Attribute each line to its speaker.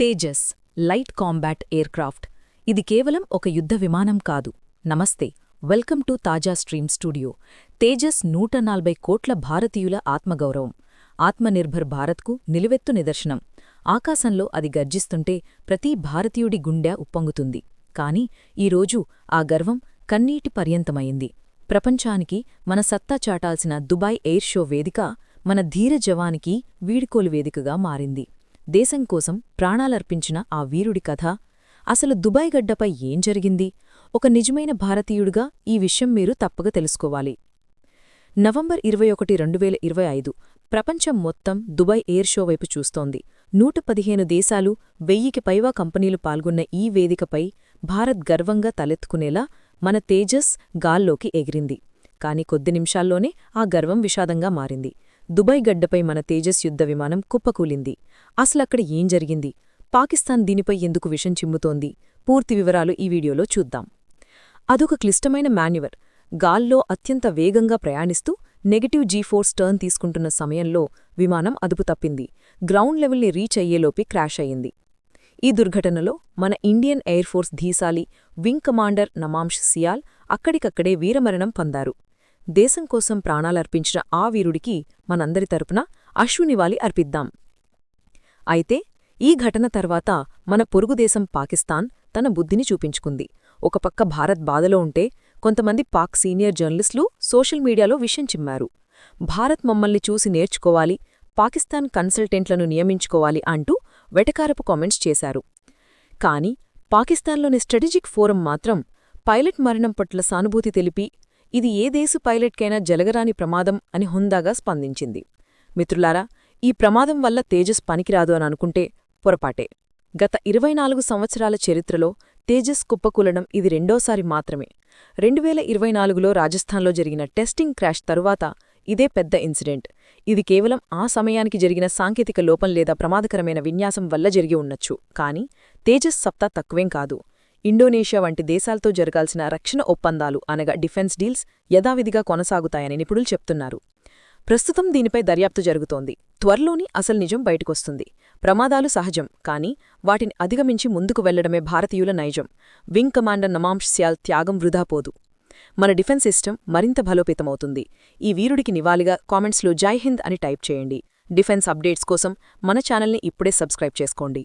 Speaker 1: Tejas light combat aircraft. ఇది కేవలం ఒక యుద్ధ విమానం కాదు. నమస్తే welcome to Taza stream studio. Tejas నూట నలభై కోట్ల భారతీయుల ఆత్మగౌరవం. ఆత్మనిర్భర్ భారత్కు నిలువెత్తు నిదర్శనం. ఆకాశంలో అది గర్జిస్తుంటే ప్రతి భారతీయుడి గుండె ఉప్పొంగుతుంది. కాని ఈరోజు ఆ గర్వం కన్నీటి పర్యంతమైంది. ప్రపంచానికి మన సత్తా చాటాల్సిన దుబాయ్ ఎయిర్ షో వేదిక మన ధీర జవానికి వీడ్కోలు వేదికగా మారింది. దేశం కోసం ప్రాణాలర్పించిన ఆ వీరుడి కథ. అసలు దుబాయ్ గడ్డపై ఏం జరిగింది? ఒక నిజమైన భారతీయుడిగా ఈ విషయం మీరు తప్పక తెలుసుకోవాలి. నవంబర్ ఇరవై ఒకటి రెండు వేల ఇరవై ఐదు ప్రపంచం మొత్తం దుబాయ్ ఎయిర్ షో వైపు చూస్తోంది. నూట పదిహేను దేశాలు వెయ్యికి పైవా కంపెనీలు పాల్గొన్న ఈ వేదికపై భారత్ గర్వంగా తలెత్తుకునేలా మన తేజస్ గాల్లోకి ఎగిరింది. కాని కొద్ది నిమిషాల్లోనే ఆ గర్వం విషాదంగా మారింది. దుబాయ్ గడ్డపై మన తేజస్ యుద్ధ విమానం కుప్పకూలింది. అసలక్కడ ఏం జరిగింది? పాకిస్తాన్ దీనిపై ఎందుకు విషం చిమ్ముతోంది? పూర్తి వివరాలు ఈ వీడియోలో చూద్దాం. అదొక క్లిష్టమైన మాన్యువర్. గాల్లో అత్యంత వేగంగా ప్రయాణిస్తూ నెగటివ్ జీ ఫోర్స్ టర్న్ తీసుకుంటున్న సమయంలో విమానం అదుపు తప్పింది. గ్రౌండ్ లెవెల్ని రీచ్ అయ్యేలోపి క్రాష్ అయ్యింది. ఈ దుర్ఘటనలో మన ఇండియన్ ఎయిర్ ఫోర్స్ ధీసాలి వింగ్ కమాండర్ నమాంష్ సియాల్ అక్కడికక్కడే వీరమరణం పొందారు. దేశం కోసం ప్రాణాలర్పించిన ఆ వీరుడికి మనందరి తరపున అశ్వునివాలి అర్పిద్దాం. అయితే ఈ ఘటన తర్వాత మన పొరుగుదేశం పాకిస్తాన్ తన బుద్ధిని చూపించుకుంది. ఒక పక్క భారత్ బాధలో ఉంటే కొంతమంది పాక్ సీనియర్ జర్నలిస్టులు సోషల్ మీడియాలో విషయం చిమ్మారు. భారత్ మమ్మల్ని చూసి నేర్చుకోవాలి పాకిస్తాన్ కన్సల్టెంట్లను నియమించుకోవాలి అంటూ వెటకారపు కామెంట్స్ చేశారు. కాని పాకిస్తాన్లోని స్ట్రాటజిక్ ఫోరం మాత్రం పైలట్ మరణం పట్ల సానుభూతి తెలిపి ఇది ఏ దేశ పైలట్కైనా జలగరాని ప్రమాదం అని హుందాగా స్పందించింది. మిత్రులారా ఈ ప్రమాదం వల్ల తేజస్ పనికిరాదు అని అనుకుంటే పొరపాటే. గత ఇరవై నాలుగు సంవత్సరాల చరిత్రలో తేజస్ కుప్పకూలడం ఇది రెండోసారి మాత్రమే. రెండువేల ఇరవై నాలుగులో రాజస్థాన్లో జరిగిన టెస్టింగ్ క్రాష్ తరువాత ఇదే పెద్ద ఇన్సిడెంట్. ఇది కేవలం ఆ సమయానికి జరిగిన సాంకేతిక లోపం లేదా ప్రమాదకరమైన విన్యాసం వల్ల జరిగి ఉండొచ్చు. కానీ తేజస్ సప్తా తక్కువేం కాదు. ఇండోనేషియా వంటి దేశాలతో జరగాల్సిన రక్షణ ఒప్పందాలు అనగా డిఫెన్స్ డీల్స్ యథావిధిగా కొనసాగుతాయని నిపుణులు చెప్తున్నారు. ప్రస్తుతం దీనిపై దర్యాప్తు జరుగుతోంది. త్వరలోని అసలు నిజం బయటకొస్తుంది. ప్రమాదాలు సహజం కానీ వాటిని అధిగమించి ముందుకు వెళ్ళడమే భారతీయుల నైజం. వింగ్ కమాండర్ నమాంష్ త్యాగం వృధాపోదు మన డిఫెన్స్ సిస్టమ్ మరింత బలోపేతమవుతుంది. ఈ వీరుడికి నివాళిగా కామెంట్స్లో జై హింద్ అని టైప్ చేయండి. డిఫెన్స్ అప్డేట్స్ కోసం మన ఛానల్ని ఇప్పుడే సబ్స్క్రైబ్ చేసుకోండి.